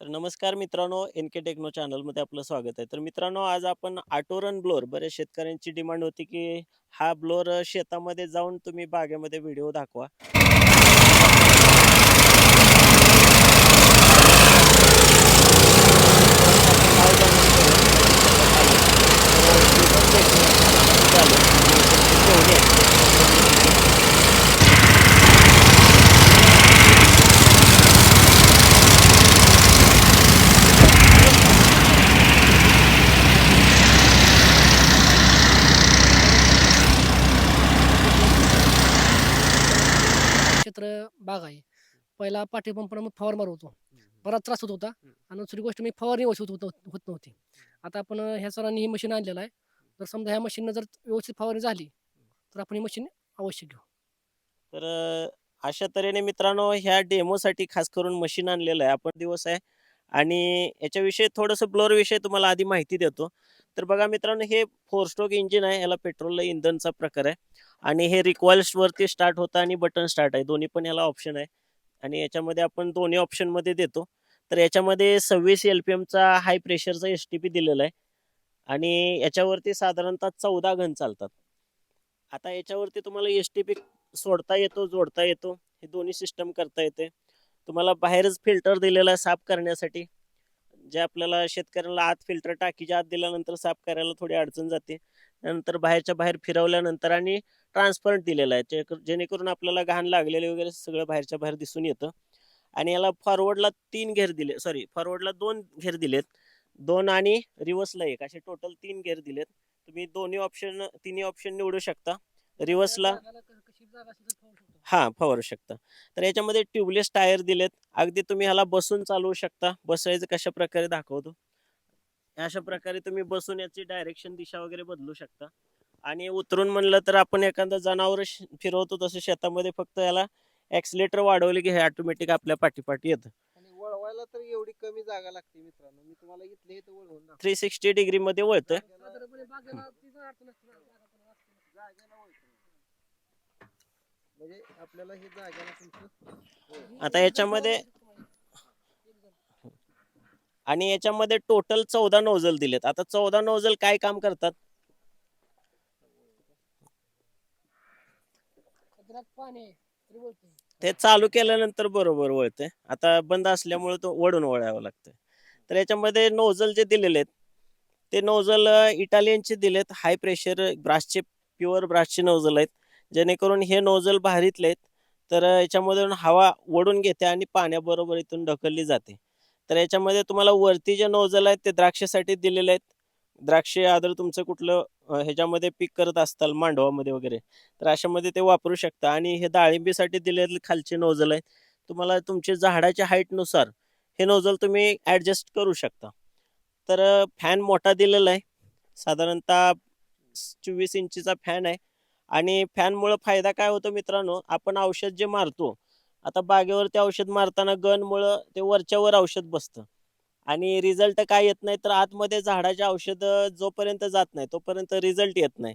तर नमस्कार मित्रांनो एन के टेक्नो चॅनलमध्ये आपलं स्वागत आहे. तर मित्रांनो आज आपण आटोरन ब्लोअर बरेच शेतकऱ्यांची डिमांड होती की हा ब्लोअर शेतामध्ये जाऊन तुम्ही बागेमध्ये व्हिडिओ दाखवा. बाग आहे. पहिला पाठीपंपानं मग फवार मारत होतो. बराच त्रास होत होता. आणि दुसरी गोष्ट मी फवारणी व्यवस्थित होत होत नव्हती. आता आपण ह्या सरांनी ही मशीन आणलेलं आहे. जर समजा ह्या मशीननं जर व्यवस्थित फवारणी झाली तर आपण ही मशीन अवश्य घेऊ. तर अशा तऱ्हेने मित्रांनो ह्या डेमोसाठी खास करून मशीन आणलेलं आहे. आपण दिवस आहे आणि याच्याविषयी थोडंसं ब्लोअर विषयी तुम्हाला आधी माहिती देतो. तर बघा मित्रांनो हे फोर स्ट्रोक इंजिन आहे. याला पेट्रोल इंधनचा प्रकार आहे. आणि हे वरती स्टार्ट होतं आणि बटन स्टार्ट आहे. दोन्ही पण याला ऑप्शन आहे. आणि याच्यामध्ये आपण दोन्ही ऑप्शनमध्ये देतो. तर याच्यामध्ये सव्वीस एल पी एमचा हाय प्रेशरचा एस टी पी दिलेला आहे. आणि याच्यावरती साधारणतः चौदा घन चालतात. आता याच्यावरती तुम्हाला एस टी पी सोडता येतो जोडता येतो. हे दोन्ही सिस्टम करता येते. तुम्हाला बाहेरच फिल्टर दिलेला आहे साफ करण्यासाठी. जे आपल्याला शेतकऱ्याला आत फिल्टर टाकीच्या आत दिल्यानंतर साफ करायला थोडी अडचण जाते. त्यानंतर बाहेरच्या बाहेर फिरवल्यानंतर आणि ट्रान्सपरंट दिलेला आहे. जे- जेणेकरून आपल्याला घाण लागलेले वगैरे सगळं बाहेरच्या बाहेर दिसून येतं. आणि याला फॉरवर्डला तीन घेर दिले सॉरी फॉरवर्डला दोन घेर दिलेत. दोन आणि रिव्हर्सला एक असे टोटल तीन घेर दिलेत. तुम्ही दोन्ही ऑप्शन तिन्ही ऑप्शन निवडू शकता. रिव्हर्सला हा फवारू शकता. तर याच्यामध्ये ट्यूबलेस टायर दिलेत. अगदी तुम्ही ह्याला बसून चालवू शकता. बसायचं कशा प्रकारे दाखवतो. अशा प्रकारे तुम्ही बसून याची डायरेक्शन दिशा वगैरे बदलू शकता. आणि उतरून म्हणलं तर आपण एखादं जनावर फिरवतो तसं शेतामध्ये फक्त याला ऍक्सिलेटर वाढवले की हे ऑटोमॅटिक आपल्या पाठीपाठी येतं. आणि वळवायला तर एवढी कमी जागा लागते मित्रांनो. मी तुम्हाला इथले इथं वळवून. थ्री सिक्स्टी डिग्री मध्ये वळतं जागेला- जागेला वळतं. म्हणजे आपल्याला हे तुमचं आता याच्यामध्ये आणि याच्यामध्ये टोटल चौदा नोझल दिलेत. आता चौदा नोझल काय काम करतात? ते चालू केल्यानंतर बरोबर वळते आता बंद असल्यामुळे तो वडून वळावं लागतं तर याच्यामध्ये नोझल जे दिलेले आहेत ते नोझल इटालियनचे दिलेत. हाय प्रेशर ब्रासचे प्युअर ब्रासचे नोझल आहेत. जेणेकरून हे नोझल भारीतले आहेत तर याच्यामधून हवा ओढून घेते आणि पाण्याबरोबर इथून ढकलली जाते. तर याच्यामध्ये तुम्हाला वरती जे नोझल आहेत ते द्राक्षासाठी दिलेले आहेत. द्राक्षे आदर तुमचं कुठलं ह्याच्यामध्ये पीक करत असताल मांडवामध्ये वगैरे तर अशामध्ये ते वापरू शकता. आणि हे डाळिंबीसाठी दिलेले खालचे नोझल आहेत. तुम्हाला तुमच्या झाडाच्या हाईटनुसार हे नोझल तुम्ही ॲडजस्ट करू शकता. तर फॅन मोठा दिलेला आहे. साधारणतः चोवीस इंचीचा फॅन आहे. आणि फॅनमुळं फायदा काय होतो मित्रांनो? आपण औषध जे मारतो आता बागेवरती औषध मारताना गनमुळं ते वरच्यावर औषध बसतं. आणि रिझल्ट काय येत नाही तर आतमध्ये झाडाचे औषध जोपर्यंत जात नाही तोपर्यंत रिझल्ट येत नाही.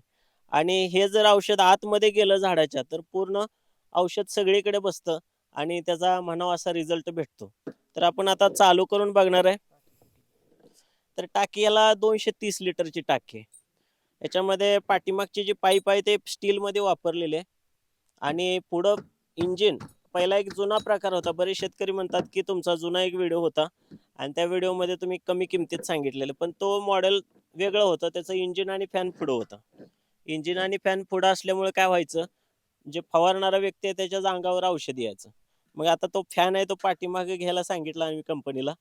आणि हे जर औषध आतमध्ये गेलं झाडाच्या तर पूर्ण औषध सगळीकडे बसतं आणि त्याचा म्हणावा असा रिझल्ट भेटतो. तर आपण आता चालू करून बघणार आहे. तर टाकी याला दोनशे तीस लिटरची टाकी आहे. याच्यामध्ये पाठीमागची जी पाईप आहे ते स्टीलमध्ये वापरलेले आणि पुढं इंजिन पहिला एक जुना प्रकार होता. बरेच शेतकरी म्हणतात की तुमचा जुना एक व्हिडिओ होता. आणि त्या व्हिडिओमध्ये तुम्ही कमी किमतीत सांगितलेलं. पण तो मॉडेल वेगळं होतं. त्याचं इंजिन आणि फॅन पुढं होतं. इंजिन आणि फॅन पुढं असल्यामुळे काय व्हायचं? जे फवारणारा व्यक्ती आहे त्याच्याच अंगावर औषध यायचं. मग आता तो फॅन आहे तो पाठीमागे घ्यायला सांगितला आम्ही कंपनीला.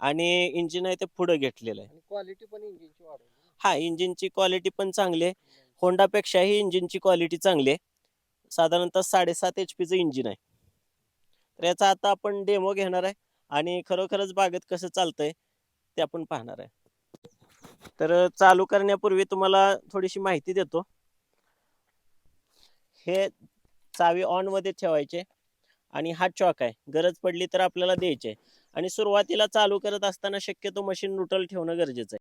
आणि इंजिन आहे ते पुढं घेतलेलं आहे. क्वालिटी पण इंजिनची वाढवली. हा इंजिनची क्वालिटी पण चांगली आहे. होंडापेक्षाही इंजिनची क्वालिटी चांगली आहे. साधारणतः साडेसात एच पीचं इंजिन आहे. तर याचा आता आपण डेमो घेणार आहे आणि खरोखरच बागेत कसं चालतंय ते आपण पाहणार आहे. तर चालू करण्यापूर्वी तुम्हाला थोडीशी माहिती देतो. हे चावी ऑनमध्ये ठेवायचे आणि हा चॉक आहे. गरज पडली तर आपल्याला द्यायचे. आणि सुरुवातीला चालू करत असताना शक्यतो मशीन न्यूट्रल ठेवणं गरजेचं आहे.